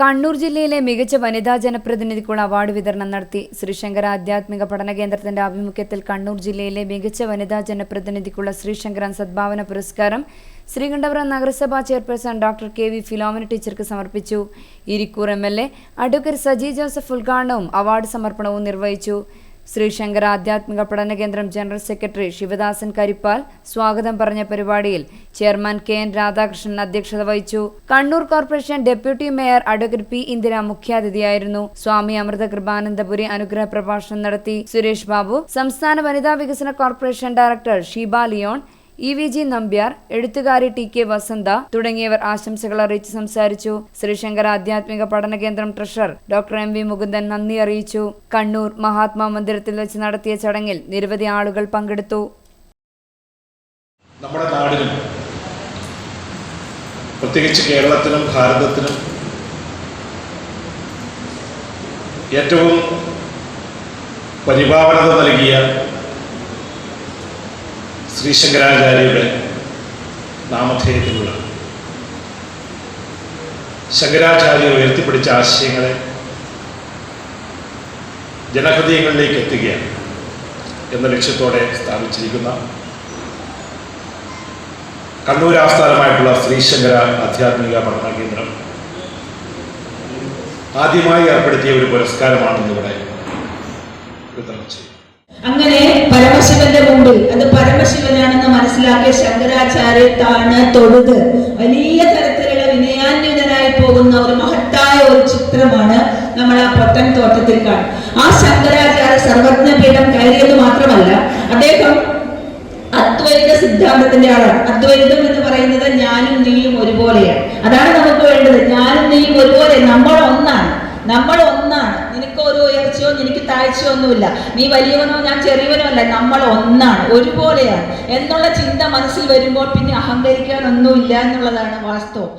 കണ്ണൂർ ജില്ലയിലെ മികച്ച വനിതാ ജനപ്രതിനിധിക്കുള്ള അവാർഡ് വിതരണം നടത്തി ശ്രീശങ്കര ആധ്യാത്മിക പഠന കേന്ദ്രത്തിന്റെ ആഭിമുഖ്യത്തിൽ കണ്ണൂർ ജില്ലയിലെ മികച്ച വനിതാ ജനപ്രതിനിധിക്കുള്ള ശ്രീശങ്കരൻ സദ്ഭാവന പുരസ്കാരം ശ്രീകണ്ഠപുരം നഗരസഭാ chairperson doctor K V Philomina ടീച്ചർക്ക് സമർപ്പിച്ചു. Irikkur M L A advocate Saji Joseph ഉദ്ഘാടനവും അവാർഡ് സമർപ്പണവും നിർവഹിച്ചു. ശ്രീശങ്കര ആധ്യാത്മിക പഠന കേന്ദ്രം ജനറൽ സെക്രട്ടറി ശിവദാസൻ കരിപ്പാൽ സ്വാഗതം പറഞ്ഞ പരിപാടിയിൽ ചെയർമാൻ കെ എൻ രാധാകൃഷ്ണൻ അധ്യക്ഷത വഹിച്ചു. Kannur corporation deputy mayor advocate P Indira മുഖ്യാതിഥിയായിരുന്നു. Swami Amrita Kripanandapuri അനുഗ്രഹ പ്രഭാഷണം നടത്തി. സുരേഷ് ബാബു സംസ്ഥാന വനിതാ വികസന corporation director Sheeba Leon E V G Nambiar എഴുത്തുകാരി ടി കെ വസന്ത തുടങ്ങിയവർ ആശംസകൾ അറിയിച്ച് സംസാരിച്ചു. ശ്രീശങ്കർ ആധ്യാത്മിക പഠന കേന്ദ്രം treasurer doctor M. V. Mukundan നന്ദി അറിയിച്ചു. കണ്ണൂർ മഹാത്മാ മന്ദിരത്തിൽ വെച്ച് നടത്തിയ ചടങ്ങിൽ നിരവധി ആളുകൾ പങ്കെടുത്തു. നമ്മുടെ നാടിനും പ്രത്യേകിച്ച് കേരളത്തിനും ഭാരതത്തിനും ഏറ്റവും പരിഭാവനത നൽകിയ ശ്രീശങ്കരാചാര്യയുടെ നാമധേയത്തിലുള്ള ശങ്കരാചാര്യ ഉയർത്തിപ്പിടിച്ച ആശയങ്ങളെ ജനഹൃദയങ്ങളിലേക്ക് എത്തുകയാണ് എന്ന ലക്ഷ്യത്തോടെ സ്ഥാപിച്ചിരിക്കുന്ന കണ്ണൂർ ആസ്ഥാനമായിട്ടുള്ള ശ്രീശങ്കര ആധ്യാത്മിക പഠന കേന്ദ്രം ആദ്യമായി ഏർപ്പെടുത്തിയ ഒരു പുരസ്കാരമാണ് ഇവിടെ വിതരണം അങ്ങനെ പരമശിവന്റെ മുമ്പിൽ. അത് പരമശിവനാണെന്ന് മനസ്സിലാക്കിയ ശങ്കരാചാര്യത്താണ് തൊഴുത്. വലിയ തരത്തിലുള്ള വിനയാന്വിതനായി പോകുന്ന ഒരു മഹത്തായ ഒരു ചിത്രമാണ് നമ്മൾ ആ പൊട്ടൻ തോട്ടത്തിൽ കാണും ആ ശങ്കരാചാര്യ സർവജ്ഞപീഠം കയറിയത് മാത്രമല്ല അദ്ദേഹം അദ്വൈത സിദ്ധാന്തത്തിന്റെ ആളാണ്. അദ്വൈതം എന്ന് പറയുന്നത് ഞാനും നീയും ഒരുപോലെയാണ്. അതാണ് നമുക്ക് വേണ്ടത്. ഞാനും നീയും ഒരുപോലെ നമ്മൾ ഒന്നാണ് നമ്മൾ ഒന്നാണ് നിനക്ക് ഒരു ഉയർച്ചയോ നിനക്ക് താഴ്ചയോ ഒന്നുമില്ല. നീ വലിയവനോ ഞാൻ ചെറിയവനോ അല്ല നമ്മൾ ഒന്നാണ് ഒരുപോലെയാണ്. എന്നുള്ള ചിന്ത മനസ്സിൽ വരുമ്പോൾ പിന്നെ അഹങ്കരിക്കാനൊന്നുമില്ല എന്നുള്ളതാണ് വാസ്തവം.